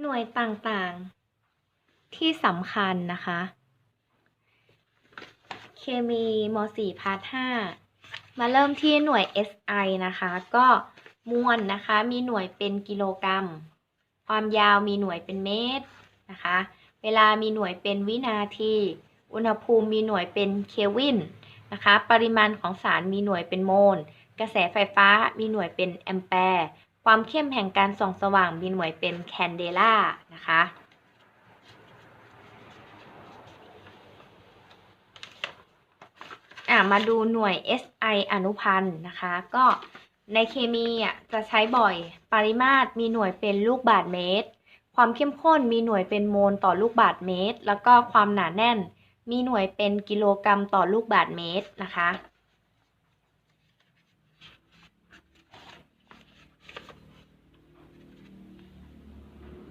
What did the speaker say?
หน่วยต่างๆ ที่สำคัญนะคะ เคมีม .4 พาร์ท5มาเริ่มที่หน่วย SI นะคะ ก็มวลนะคะ มีหน่วยเป็นกิโลกรัม ความยาวมีหน่วยเป็นเมตรนะคะ เวลามีหน่วยเป็นวินาที อุณหภูมิมีหน่วยเป็นเคลวินนะคะ ปริมาณของสารมีหน่วยเป็นโมล กระแสไฟฟ้ามีหน่วยเป็นแอมแปร์ ความเข้มแห่งการส่องสว่างมีหน่วยเป็นแคนเดล่านะคะอะมาดูหน่วย SI อนุพันธ์นะคะ ก็ในเคมีอะจะใช้บ่อย ปริมาตรมีหน่วยเป็นลูกบาศก์เมตร ความเข้มข้นมีหน่วยเป็นโมลต่อลูกบาศก์เมตร แล้วก็ความหนาแน่น มีหน่วยเป็นกิโลกรัมต่อลูกบาศก์เมตรนะคะ